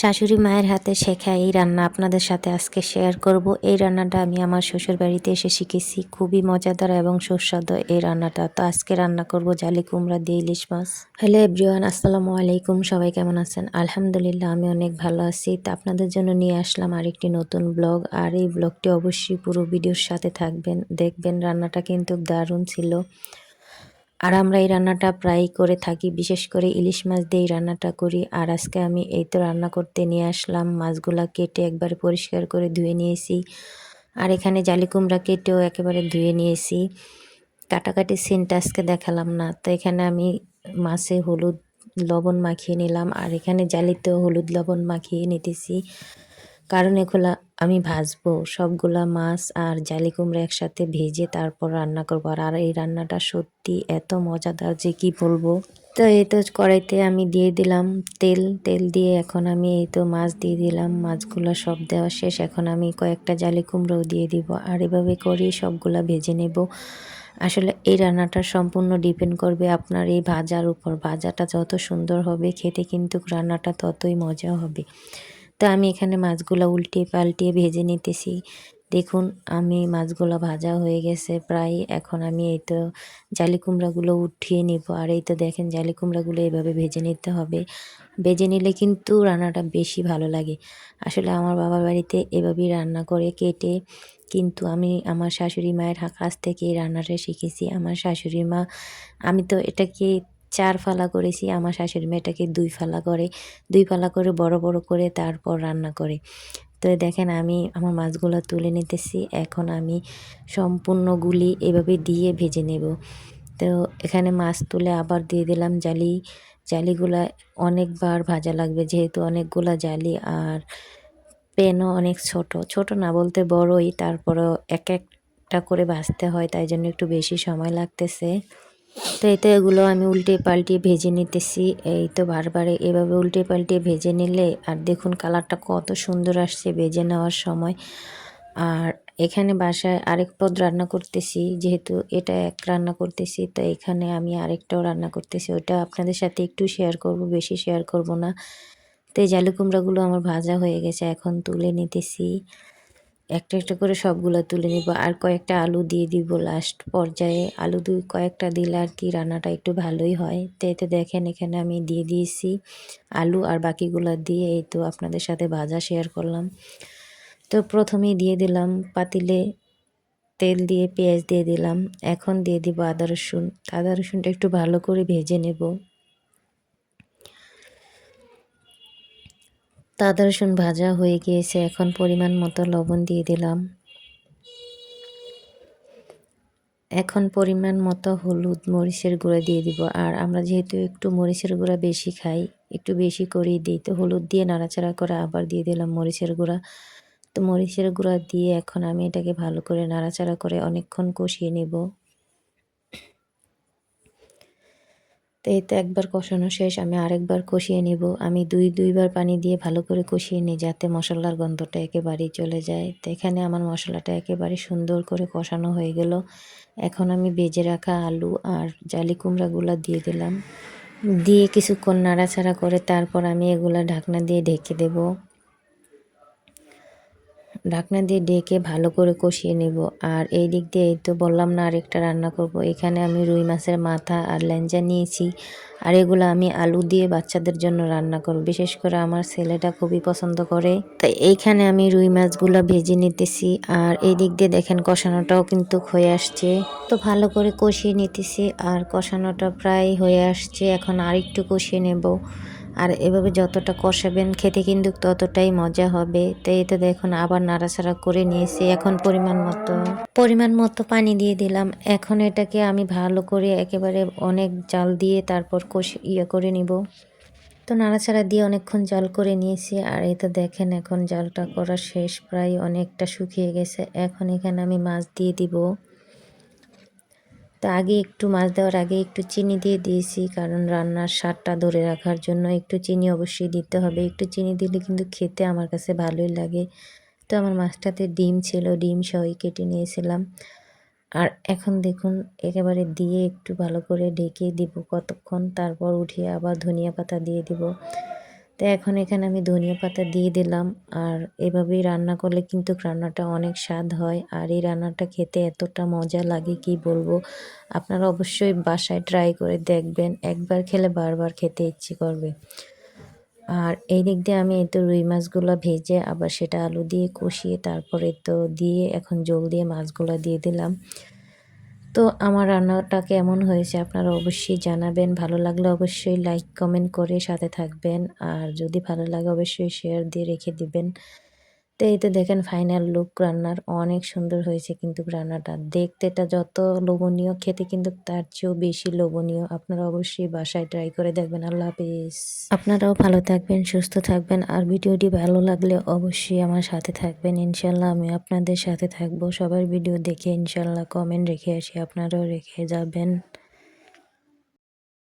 শাশুড়ি মায়ের হাতে শেখা এই রান্না আপনাদের সাথে আজকে শেয়ার করব। এই রান্নাটা আমি আমার শ্বশুর বাড়িতে এসে শিখেছি। খুবই মজাদার এবং সুস্বাদু এই রান্নাটা। তো আজকে রান্না করব জালি কুমড়া দিয়ে ইলিশ মাছ। হ্যালো এভরিওয়ান, আসসালামু আলাইকুম। সবাই কেমন আছেন? আলহামদুলিল্লাহ, আমি অনেক ভালো আছি। তো আপনাদের জন্য নিয়ে আসলাম আরেকটি নতুন ব্লগ আর এই ব্লগটি অবশ্যই পুরো ভিডিওর সাথে থাকবেন। দেখবেন রান্নাটা কিন্তু দারুণ ছিল। আর আমরা এই রান্নাটা প্রায় করে থাকি, বিশেষ করে ইলিশ মাছ দিয়ে রান্নাটা করি। আর আজকে আমি এই তো রান্না করতে নিয়ে আসলাম, মাছগুলা কেটে একবারে পরিষ্কার করে ধুয়ে নিয়েছি। আর এখানে জালি কুমড়া কেটেও একেবারে ধুয়ে নিয়েছি। কাটাকাটি সিনটা আজকে দেখালাম না। তো এখানে আমি মাছে হলুদ, লবণ মাখিয়ে নিলাম। আর এখানে জালিতেও হলুদ, লবণ মাখিয়ে নিতেছি। কারণ এগুলা আমি ভাজবো। সবগুলা মাছ আর জালি কুমড়া একসাথে ভেজে তারপর রান্না করব। আর এই রান্নাটা সত্যি এত মজাদার যে কি বলব? তো এই তো কড়াইতে আমি দিয়ে দিলাম তেল। তেল দিয়ে এখন আমি এই তো মাছ দিয়ে দিলাম। মাছগুলো সব দেওয়া শেষ। এখন আমি কয়েকটা জালি কুমড়োও দিয়ে দিব। আর এভাবে করে সবগুলা ভেজে নেব। আসলে এই রান্নাটা সম্পূর্ণ ডিপেন্ড করবে আপনার এই ভাজার উপর। ভাজাটা যত সুন্দর হবে, খেতে কিন্তু রান্নাটা ততই মজা হবে। তো আমি এখানে মাছগুলো উল্টে পাল্টিয়ে ভেজে নিতেছি। দেখুন, আমি মাছগুলো ভাজা হয়ে গেছে প্রায়। এখন আমি এই তো জালি কুমড়াগুলো উঠিয়ে নিব। আর এই তো দেখেন, জালি কুমড়াগুলো এভাবে ভেজে নিতে হবে। ভেজে নিলে কিন্তু রান্নাটা বেশি ভালো লাগে। আসলে আমার বাবার বাড়িতে এভাবেই রান্না করে কেটে, কিন্তু আমি আমার শাশুড়ি মায়ের কাছ থেকে এই রান্নাটা শিখেছি। আমার শাশুড়ি মা আমি তো এটাকে চার ফালা করেছি, আমার শাশুড়ি মেয়েটাকে দুই ফালা করে, দুই ফালা করে বড় বড় করে তারপর রান্না করে। তো দেখেন আমি আমার মাছগুলো তুলে নিতেছি, এখন আমি সম্পূর্ণগুলি এভাবে দিয়ে ভেজে নেব। তো এখানে মাছ তুলে আবার দিয়ে দিলাম জালি, জালিগুলা অনেকবার ভাজা লাগবে, যেহেতু অনেকগুলা জালি আর পেনও অনেক ছোট। ছোট না বলতে বড়ই, তারপরও এক একটা করে ভাজতে হয়, তাই জন্য একটু বেশি সময় লাগতেছে। তো এই তো এগুলো আমি উল্টে পাল্টিয়ে ভেজে নিতেছি। এই তো বারবারে এভাবে উল্টে পাল্টিয়ে ভেজে নিলে আর দেখুন কালারটা কত সুন্দর আসছে ভেজে নেওয়ার সময়। আর এখানে বাসায় আরেক পদ রান্না করতেছি, যেহেতু এটা এক রান্না করতেছি, তো এখানে আমি আরেকটাও রান্না করতেছি। ওটা আপনাদের সাথে একটু শেয়ার করব, বেশি শেয়ার করব না। তো এই জালু কুমড়াগুলো আমার ভাজা হয়ে গেছে, এখন তুলে নিতেছি। একটা একটা করে সবগুলো তুলে নিব। আর কয়েকটা আলু দিয়ে দিব লাস্ট পর্যায়ে। আলু দুই, কয়েকটা দিলে আর কি রান্নাটা একটু ভালোই হয়। তো এতে দেখেন, এখানে আমি দিয়ে দিয়েছি আলু আর বাকিগুলো দিয়ে এই তো আপনাদের সাথে ভাজা শেয়ার করলাম। তো প্রথমেই দিয়ে দিলাম পাতিলে তেল দিয়ে, পেঁয়াজ দিয়ে দিলাম। এখন দিয়ে দিব আদা রসুন। আদা রসুনটা একটু ভালো করে ভেজে নেব। আদা রসুন ভাজা হয়ে গিয়েছে, এখন পরিমাণ মতো লবণ দিয়ে দিলাম। এখন পরিমাণ মতো হলুদ মরিচের গুঁড়া দিয়ে দিব। আর আমরা যেহেতু একটু মরিচের গুঁড়া বেশি খাই, একটু বেশি করেই দিই, তো হলুদ দিয়ে নাড়াচাড়া করে আবার দিয়ে দিলাম মরিচের গুঁড়া। তো মরিচের গুঁড়া দিয়ে এখন আমি এটাকে ভালো করে নাড়াচাড়া করে অনেকক্ষণ কষিয়ে নেব। তো এই তো একবার কষানো শেষ, আমি আরেকবার কষিয়ে নিব। আমি দুই, দুইবার পানি দিয়ে ভালো করে কষিয়ে নিই যাতে মশলার গন্ধটা একেবারেই চলে যায়। তো এখানে আমার মশলাটা একেবারে সুন্দর করে কষানো হয়ে গেল। এখন আমি বেজে রাখা আলু আর জালি কুমড়াগুলো দিয়ে দিলাম। দিয়ে কিছুক্ষণ নাড়াচাড়া করে তারপর আমি এগুলা ঢাকনা দিয়ে ঢেকে দেবো। ঢাকনা দিয়ে ডেকে ভালো করে কষিয়ে নেব। আর এই দিক দিয়ে এই তো বললাম না আরেকটা রান্না করব। এখানে আমি রুই মাছের মাথা আর ল্যাঞ্জা নিয়েছি। আর এগুলো আমি আলু দিয়ে বাচ্চাদের জন্য রান্না করব। বিশেষ করে আমার ছেলেটা খুবই পছন্দ করে। তাই এইখানে আমি রুই মাছগুলো ভেজে নিতেছি। আর এই দিক দিয়ে দেখেন কষানোটাও কিন্তু হয়ে আসছে। তো ভালো করে কষিয়ে নিতেছি। আর কষানোটা প্রায় হয়ে আসছে। এখন আর একটু কষিয়ে নেব। আর এভাবে যতটা কষাবেন, খেতে কিন্তু ততটাই মজা হবে। তো এই তো দেখুন, আবার নাড়াচাড়া করে নিয়েছি এখন পরিমাণ মতো। পরিমাণ মতো পানি দিয়ে দিলাম। এখন এটাকে আমি ভালো করে একেবারে অনেক জাল দিয়ে তারপর কষে ইয়ে করে নিব। তো নাড়াচাড়া দিয়ে অনেকক্ষণ জাল করে নিয়েছি। আর এই তো দেখেন, এখন জালটা করা শেষ, প্রায় অনেকটা শুকিয়ে গেছে। এখন এখানে আমি মাছ দিয়ে দিব। তো আগে একটু মাছ দেওয়ার আগে একটু চিনি দিয়ে দিয়েছি, কারণ রান্নার স্বাদটা ধরে রাখার জন্য একটু চিনি অবশ্যই দিতে হবে। একটু চিনি দিলে কিন্তু খেতে আমার কাছে ভালোই লাগে। তো আমার মাছটাতে ডিম ছিল, ডিম সহই কেটে নিয়েছিলাম। আর এখন দেখুন, একেবারে দিয়ে একটু ভালো করে ঢেকে দিব কতক্ষণ, তারপর উঠিয়ে আবার ধনিয়া পাতা দিয়ে দিব। তো এখন এখানে আমি ধনিয়া পাতা দিয়ে দিলাম। আর এভাবেই রান্না করলে কিন্তু রান্নাটা অনেক স্বাদ হয়। আর এই রান্নাটা খেতে এতটা মজা লাগে, কি বলব? আপনারা অবশ্যই বাসায় ট্রাই করে দেখবেন। একবার খেলে বারবার খেতে ইচ্ছে করবে। আর এই দিক দিয়ে আমি তো রুই মাছগুলো ভেজে আবার সেটা আলু দিয়ে কষিয়ে তারপরে তো দিয়ে এখন জল দিয়ে মাছগুলো দিয়ে দিলাম। তো আমার রান্নাটা কেমন হয়েছে আপনারা অবশ্যই জানাবেন। ভালো লাগলে অবশ্যই লাইক কমেন্ট করে সাথে থাকবেন। আর যদি ভালো লাগে অবশ্যই শেয়ার দিয়ে রেখে দিবেন। তো এই তো দেখেন ফাইনাল লুক রান্নার অনেক সুন্দর হয়েছে কিন্তু রান্নাটা। দেখতে এটা যত লোভনীয়, খেতে কিন্তু তার চেয়েও বেশি লোভনীয়। আপনারা অবশ্যই বাসায় ট্রাই করে দেখবেন। আল্লাহ হাফিজ। আপনারাও ভালো থাকবেন, সুস্থ থাকবেন। আর ভিডিওটি ভালো লাগলে অবশ্যই আমার সাথে থাকবেন। ইনশাল্লাহ আমি আপনাদের সাথে থাকব। সবার ভিডিও দেখে ইনশাল্লাহ কমেন্ট রেখে আসি, আপনারাও রেখে যাবেন।